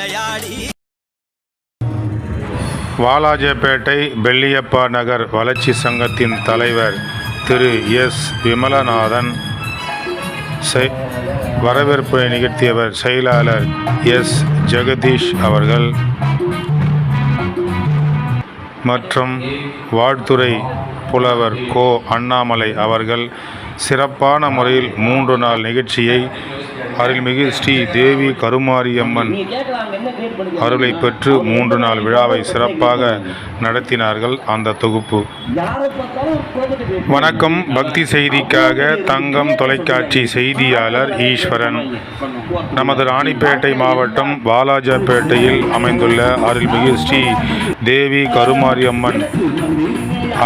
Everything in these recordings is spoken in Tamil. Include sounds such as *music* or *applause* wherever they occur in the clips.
விளையாடி. வாலாஜப்பேட்டை பெல்லியப்பா நகர் வளர்ச்சி சங்கத்தின் தலைவர் திரு எஸ். விமலநாதன் செ- நிகழ்த்தியவர் செயலாளர் எஸ். ஜெகதீஷ் அவர்கள். மற்றும் வாழ்த்துறை புலவர் கோ. அண்ணாமலை அவர்கள். சிறப்பான முறையில் மூன்று நாள் நிகழ்ச்சியை அருள்மிகு ஸ்ரீ தேவி கருமாரியம்மன் அருளை பெற்று மூன்று நாள் விழாவை சிறப்பாக நடத்தினார்கள் அந்த தொகுப்பு. வணக்கம். பக்தி செய்திக்காக தங்கம் தொலைக்காட்சி செய்தியாளர் ஈஸ்வரன். நமது ராணிப்பேட்டை மாவட்டம் வாலாஜாப்பேட்டையில் அமைந்துள்ள அருள்மிகு ஸ்ரீ தேவி கருமாரியம்மன்.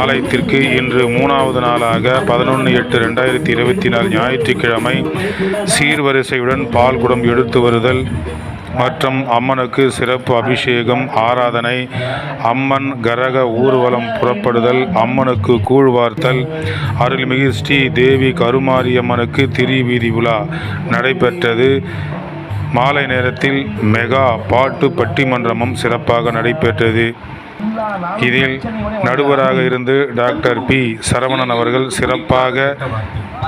ஆலயத்திற்கு இன்று மூணாவது நாளாக பதினொன்று எட்டு ரெண்டாயிரத்தி இருபத்தி நாலு ஞாயிற்றுக்கிழமை சீர்வரிசையுடன் பால் குடம் எடுத்து வருதல் மற்றும் அம்மனுக்கு சிறப்பு அபிஷேகம் ஆராதனை அம்மன் கரக ஊர்வலம் புறப்படுதல் அம்மனுக்கு கூழ்வார்த்தல் அருள்மிகு ஸ்ரீ தேவி கருமாரியம்மனுக்கு திரிவீதி உலா நடைபெற்றது. மாலை நேரத்தில் மெகா பாட்டு பட்டிமன்றமும் சிறப்பாக நடைபெற்றது. இதில் நடுவராக இருந்து டாக்டர் பி. சரவணன் அவர்கள் சிறப்பாக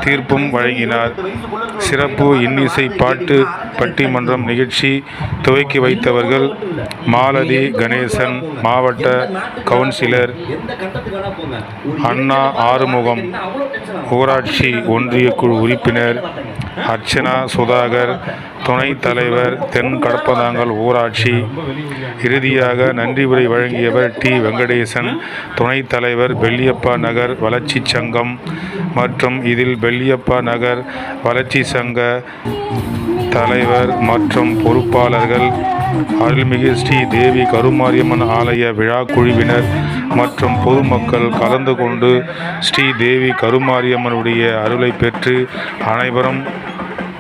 தீர்ப்பும் வழங்கினார். சிறப்பு இன்னிசை பாட்டு பட்டிமன்றம் நிகழ்ச்சி துவக்கி வைத்தவர்கள் மாலதி கணேசன் மாவட்ட கவுன்சிலர் அண்ணா ஆறுமுகம் ஊராட்சி ஒன்றிய குழு உறுப்பினர் அர்ச்சனா சுதாகர் துணைத் தலைவர் தென் கடப்பதாங்கல் ஊராட்சி. இறுதியாக நன்றி உரை வழங்கியவர் டி. வெங்கடேசன் துணைத் தலைவர் பெல்லியப்பா நகர் வளர்ச்சி சங்கம் மற்றும் இதில் பெல்லியப்பா நகர் வளர்ச்சி சங்க தலைவர் மற்றும் பொறுப்பாளர்கள் அருள்மிகு ஸ்ரீ தேவி கருமாரியம்மன் ஆலய விழா குழுவினர் மற்றும் பொதுமக்கள் கலந்து கொண்டு ஸ்ரீ தேவி கருமாரியம்மனுடைய அருளை பெற்று அனைவரும்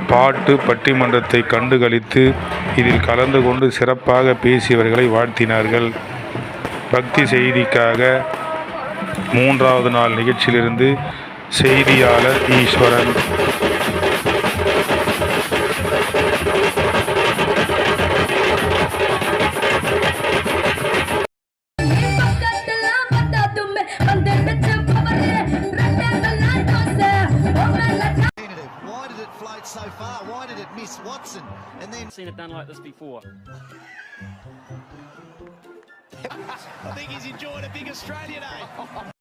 பாட்டு பட்டிமன்றத்தை கண்டுகளித்து இதில் கலந்து கொண்டு சிறப்பாக பேசியவர்களை வாழ்த்தினார்கள். பக்தி செய்திக்காக மூன்றாவது நாள் நிகழ்ச்சியிலிருந்து செய்தியாளர் ஈஸ்வரன். So far? Why did it miss Watson? And then seen it done like this before. *laughs* I think he's enjoyed a big Australia day. Eh? *laughs*